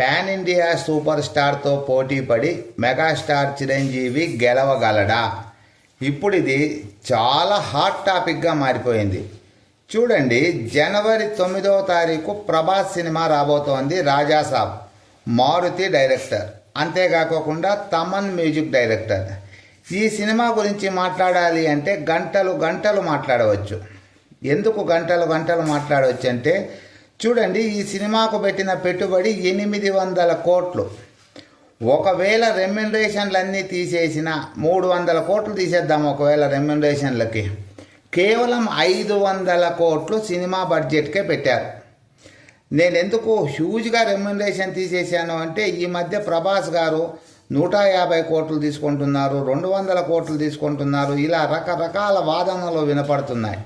Pan India super స్టార్తో పోటీ పడి megastar Chiranjeevi గెలవగలడా? ఇప్పుడు ఇది చాలా హాట్ టాపిక్గా మారిపోయింది. చూడండి జనవరి తొమ్మిదవ తారీఖు ప్రభాస్ సినిమా రాబోతోంది రాజాసాబ్ మారుతి డైరెక్టర్. అంతేకాకుండా తమన్ మ్యూజిక్ డైరెక్టర్. ఈ సినిమా గురించి మాట్లాడాలి అంటే గంటలు గంటలు మాట్లాడవచ్చు. ఎందుకు గంటలు గంటలు మాట్లాడవచ్చు అంటే చూడండి ఈ సినిమాకు పెట్టిన పెట్టుబడి ఎనిమిది వందల కోట్లు. ఒకవేళ రెమ్యునరేషన్లు అన్నీ తీసేసిన మూడు వందల కోట్లు తీసేద్దాం ఒకవేళ రెమ్యునరేషన్లకి. కేవలం ఐదు వందల కోట్లు సినిమా బడ్జెట్కే పెట్టారు. నేను ఎందుకు హ్యూజ్గా రెమ్యునరేషన్ తీసేశాను అంటే ఈ మధ్య ప్రభాస్ గారు నూట యాభై కోట్లు తీసుకుంటున్నారు రెండు వందల కోట్లు తీసుకుంటున్నారు ఇలా రకరకాల వాదనలు వినపడుతున్నాయి.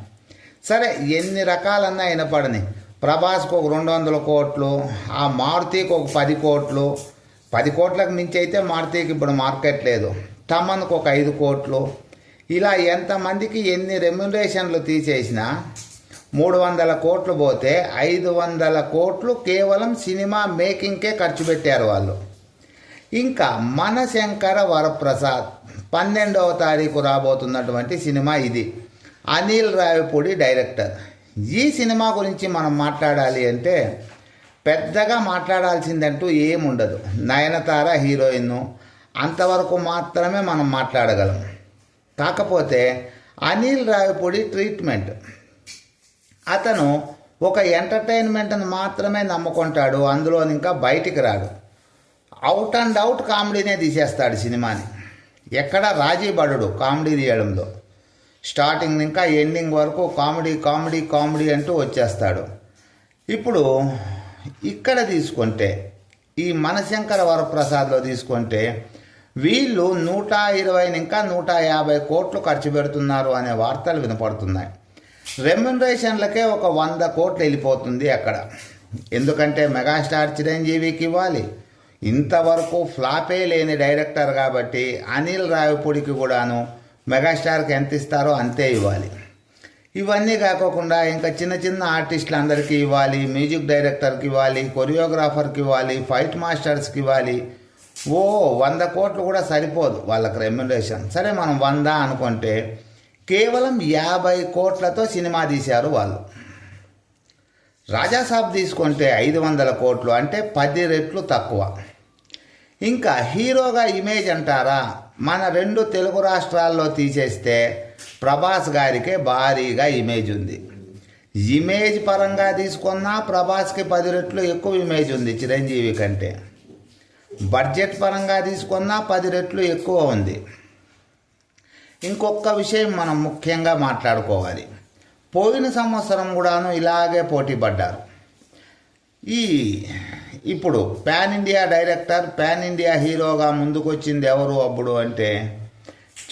సరే ఎన్ని రకాలన్నా వినపడని. ప్రభాస్కి ఒక రెండు వందల కోట్లు ఆ మారుతికి ఒక పది కోట్లు. పది కోట్లకు మించి అయితే మారుతికి ఇప్పుడు మార్కెట్ లేదు. తమన్కు ఒక ఐదు కోట్లు. ఇలా ఎంతమందికి ఎన్ని రెమ్యునరేషన్లు తీసేసినా మూడు వందల కోట్లు పోతే ఐదు వందల కోట్లు కేవలం సినిమా మేకింగ్కే ఖర్చు పెట్టారు వాళ్ళు. ఇంకా మనశంకర వరప్రసాద్ పన్నెండవ తారీఖు రాబోతున్నటువంటి సినిమా ఇది. అనిల్ రావిపూడి డైరెక్టర్. ఈ సినిమా గురించి మనం మాట్లాడాలి అంటే పెద్దగా మాట్లాడాల్సిందంటూ ఏముండదు. నయనతార హీరోయిన్ అంతవరకు మాత్రమే మనం మాట్లాడగలం. కాకపోతే అనిల్ రావిపూడి ట్రీట్మెంట్. అతను ఒక ఎంటర్టైన్మెంట్ని మాత్రమే నమ్ముకుంటాడు అందులో ఇంకా బయటికి రాడు. అవుట్ అండ్ అవుట్ కామెడీనే తీసేస్తాడు సినిమాని. ఎక్కడ రాజీ పడడు కామెడీ తీయడంలో. స్టార్టింగ్ ఇంకా ఎండింగ్ వరకు కామెడీ కామెడీ కామెడీ అంటూ వచ్చేస్తాడు. ఇప్పుడు ఇక్కడ తీసుకుంటే ఈ మనశంకర వరప్రసాద్లో తీసుకుంటే వీళ్ళు నూట ఇరవై ఇంకా నూట యాభై కోట్లు ఖర్చు పెడుతున్నారు అనే వార్తలు వినపడుతున్నాయి. రెమ్యునరేషన్లకే ఒక వంద కోట్లు వెళ్ళిపోతుంది అక్కడ. ఎందుకంటే మెగాస్టార్ చిరంజీవికి ఇవ్వాలి. ఇంతవరకు ఫ్లాపే లేని డైరెక్టర్ కాబట్టి అనిల్ రావిపూడికి కూడాను మెగాస్టార్కి ఎంత ఇస్తారో అంతే ఇవ్వాలి. ఇవన్నీ కాకోకుండా ఇంకా చిన్న చిన్న ఆర్టిస్టులు అందరికీ ఇవ్వాలి మ్యూజిక్ డైరెక్టర్కి ఇవ్వాలి కొరియోగ్రాఫర్కి ఇవ్వాలి ఫైట్ మాస్టర్స్కి ఇవ్వాలి. ఓ వంద కోట్లు కూడా సరిపోదు వాళ్ళకి రెమ్యునరేషన్. సరే మనం వంద అనుకుంటే కేవలం యాభై కోట్లతో సినిమా తీశారు వాళ్ళు. రాజాసాబ్ తీసుకుంటే ఐదు వందల కోట్లు అంటే పది రెట్లు తక్కువ. ఇంకా హీరోగా ఇమేజ్ అంటారా? మన రెండు తెలుగు రాష్ట్రాల్లో తీసేస్తే ప్రభాస్ గారికే భారీగా ఇమేజ్ ఉంది. ఇమేజ్ పరంగా తీసుకున్నా ప్రభాస్కి పది రెట్లు ఎక్కువ ఇమేజ్ ఉంది చిరంజీవి కంటే. బడ్జెట్ పరంగా తీసుకున్నా పది రెట్లు ఎక్కువ ఉంది. ఇంకొక విషయం మనం ముఖ్యంగా మాట్లాడుకోవాలి. పోయిన సంవత్సరం కూడాను ఇలాగే పోటీ పడ్డారు. ఈ ఇప్పుడు pan India director pan India హీరోగా ముందుకొచ్చింది ఎవరు అప్పుడు అంటే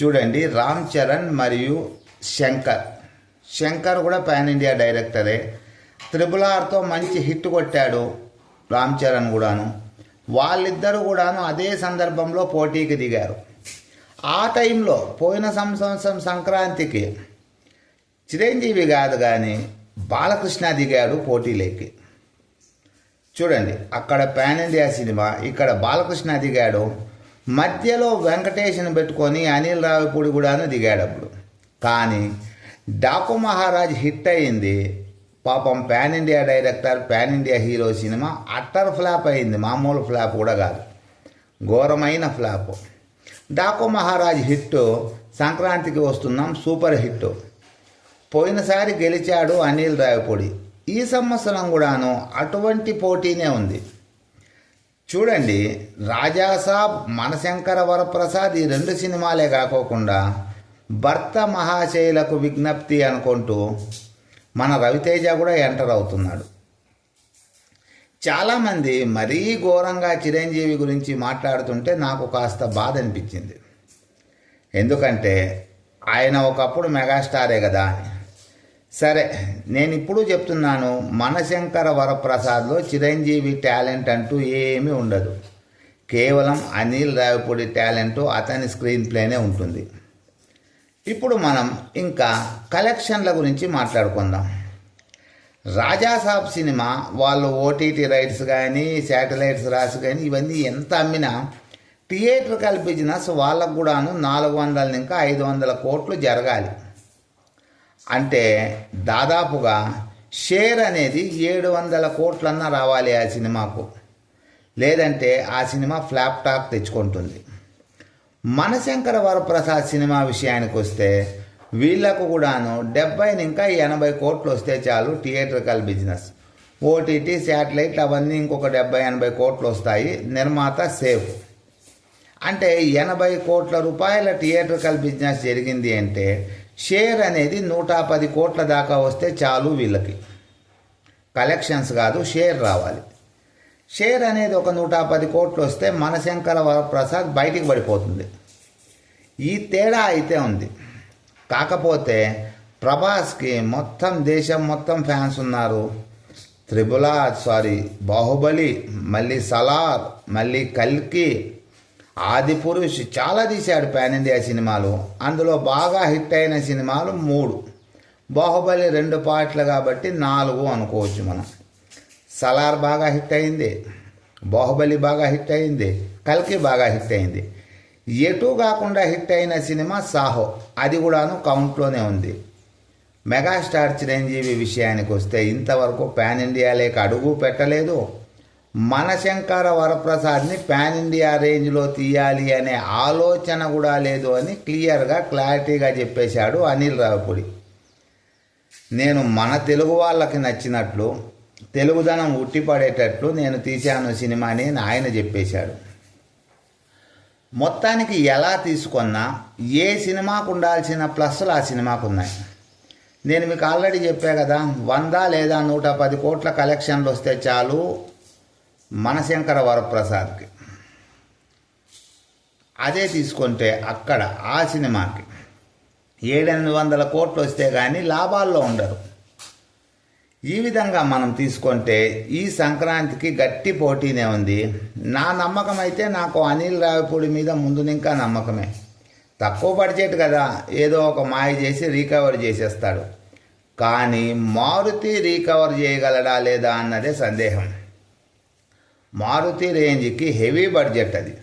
చూడండి రామ్ చరణ్ మరియు శంకర్. శంకర్ కూడా పాన్ ఇండియా డైరెక్టరే త్రిబుల్ ఆర్తో మంచి హిట్ కొట్టాడు రామ్ చరణ్ కూడాను. వాళ్ళిద్దరూ కూడాను అదే సందర్భంలో పోటీకి దిగారు. ఆ టైంలో పోయిన సంవత్సరం సంక్రాంతికి చిరంజీవి కాదు కానీ బాలకృష్ణ దిగాడు పోటీలోకి. చూడండి అక్కడ పాన్ ఇండియా సినిమా ఇక్కడ బాలకృష్ణ దిగాడు మధ్యలో వెంకటేష్ని పెట్టుకొని అనిల్ రావిపూడి కూడాను దిగాడు అప్పుడు. కానీ డాకు మహారాజ్ హిట్ అయింది పాపం pan India director pan India hero cinema utter flop అయింది మామూలు ఫ్లాప్ కూడా కాదు. ఘోరమైన ఫ్లాప్. డాకు మహారాజ్ హిట్ సంక్రాంతికి వస్తున్నాం సూపర్ హిట్. పోయినసారి గెలిచాడు అనిల్ రావిపూడి. ఈ సంవత్సరం కూడాను అటువంటి పోటీనే ఉంది. చూడండి రాజాసాబ్ మనశంకర వరప్రసాద్ ఈ రెండు సినిమాలే కాకోకుండా భర్త మహాశైలకు విజ్ఞప్తి అనుకుంటూ మన రవితేజ కూడా ఎంటర్ అవుతున్నాడు. చాలామంది మరీ ఘోరంగా చిరంజీవి గురించి మాట్లాడుతుంటే నాకు కాస్త బాధ అనిపించింది ఎందుకంటే ఆయన ఒకప్పుడు మెగాస్టారే కదా అని. సరే నేను ఇప్పుడు చెప్తున్నాను మనశంకర వరప్రసాద్లో చిరంజీవి టాలెంట్ అంటూ ఏమీ ఉండదు. కేవలం అనిల్ రావిపూడి టాలెంట్ అతని స్క్రీన్ ప్లేనే ఉంటుంది. ఇప్పుడు మనం ఇంకా కలెక్షన్ల గురించి మాట్లాడుకుందాం. రాజాసాబ్ సినిమా వాళ్ళు ఓటీటీ రైట్స్ కానీ శాటిలైట్స్ రాసి కానీ ఇవన్నీ ఎంత అమ్మినా థియేటర్ బిజినెస్ వాళ్ళకు కూడాను నాలుగు వందల ఇంకా ఐదు వందల కోట్లు జరగాలి. అంటే దాదాపుగా షేర్ అనేది ఏడు వందల కోట్లన్నా రావాలి ఆ సినిమాకు. లేదంటే ఆ సినిమా ఫ్లాప్ టాక్ తెచ్చుకుంటుంది. మనశంకర వరప్రసాద్ సినిమా విషయానికి వస్తే వీళ్ళకు కూడాను డెబ్బై ఇంకా ఎనభై కోట్లు వస్తే చాలు థియేట్రికల్ బిజినెస్. ఓటీటీ శాటిలైట్ అవన్నీ ఇంకొక డెబ్బై ఎనభై కోట్లు వస్తాయి నిర్మాత సేఫ్ అంటే ఎనభై కోట్ల రూపాయల థియేట్రికల్ బిజినెస్ జరిగింది అంటే షేర్ అనేది నూట పది కోట్ల దాకా వస్తే చాలు వీళ్ళకి. కలెక్షన్స్ కాదు షేర్ రావాలి. షేర్ అనేది ఒక నూట పది కోట్లు వస్తే మనశంకర వరప్రసాద్ బయటికి పడిపోతుంది. ఈ తేడా అయితే ఉంది. కాకపోతే ప్రభాస్కి మొత్తం దేశం మొత్తం ఫ్యాన్స్ ఉన్నారు. త్రిబులా సారీ బాహుబలి మళ్ళీ సలార్ మళ్ళీ కల్కి ఆది పురుష్ చాలా తీశాడు పాన్ ఇండియా సినిమాలు. అందులో బాగా హిట్ అయిన సినిమాలు మూడు. బాహుబలి రెండు పాటలు కాబట్టి నాలుగు అనుకోవచ్చు మనం. సలార్ బాగా హిట్ అయింది. బాహుబలి బాగా హిట్ అయింది. కల్కి బాగా హిట్ అయింది. ఎటు కాకుండా హిట్ అయిన సినిమా సాహో. అది కూడాను కౌంట్లోనే ఉంది. మెగాస్టార్ చిరంజీవి విషయానికి వస్తే ఇంతవరకు పాన్ ఇండియా లేక అడుగు పెట్టలేదు. మనశంకర వరప్రసాద్ని పాన్ ఇండియా రేంజ్లో తీయాలి అనే ఆలోచన కూడా లేదు అని క్లియర్గా క్లారిటీగా చెప్పేశాడు అనిల్ రావుపూడి. నేను మన తెలుగు వాళ్ళకి నచ్చినట్లు తెలుగుదనం ఉట్టిపడేటట్లు నేను తీశాను సినిమాని అని ఆయన చెప్పేశాడు. మొత్తానికి ఎలా తీసుకున్నా ఏ సినిమాకు ఉండాల్సిన ప్లస్లు ఆ సినిమాకు ఉన్నాయి. నేను మీకు ఆల్రెడీ చెప్పా కదా వంద లేదా నూట పది కోట్ల కలెక్షన్లు వస్తే చాలు మనశంకర వరప్రసాద్కి అదే తీసుకుంటే అక్కడ ఆ సినిమాకి ఏడెనిమిది వందల కోట్లు వస్తే కానీ లాభాల్లో ఉండరు. ఈ విధంగా మనం తీసుకుంటే ఈ సంక్రాంతికి గట్టి పోటీనే ఉంది. నా నమ్మకం అయితే నాకు అనిల్ రావిపూడి మీద ముందు ఇంకా నమ్మకమే. తక్కువ బడ్జెట్ కదా ఏదో ఒక మాయ చేసి రీకవర్ చేసేస్తాడు. కానీ మారుతి రీకవర్ చేయగలడా లేదా అన్నదే సందేహం. మారుతి రేంజ్కి హెవీ బడ్జెట్ అది.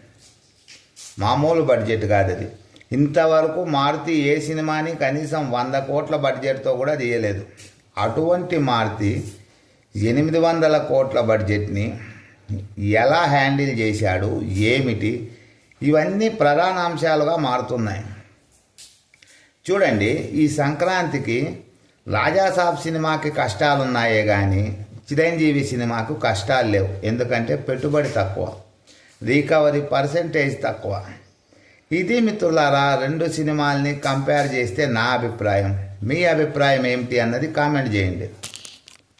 మామూలు బడ్జెట్ కాదు అది. ఇంతవరకు మారుతి ఏ సినిమాని కనీసం వంద కోట్ల బడ్జెట్తో కూడా తీయలేదు. అటువంటి మారుతి ఎనిమిది వందల కోట్ల బడ్జెట్ని ఎలా హ్యాండిల్ చేశాడు ఏమిటి ఇవన్నీ ప్రధాన అంశాలుగా మారుతున్నాయి. చూడండి ఈ సంక్రాంతికి రాజాసాబ్ సినిమాకి కష్టాలున్నాయే కానీ చిరంజీవి సినిమాకు కష్టాలు లేవు. ఎందుకంటే పెట్టుబడి తక్కువ. రికవరీ పర్సంటేజ్ తక్కువ. ఇది మిత్రులారా రెండు సినిమాల్ని కంపేర్ చేస్తే నా అభిప్రాయం. మీ అభిప్రాయం ఏమిటి అన్నది కామెంట్ చేయండి.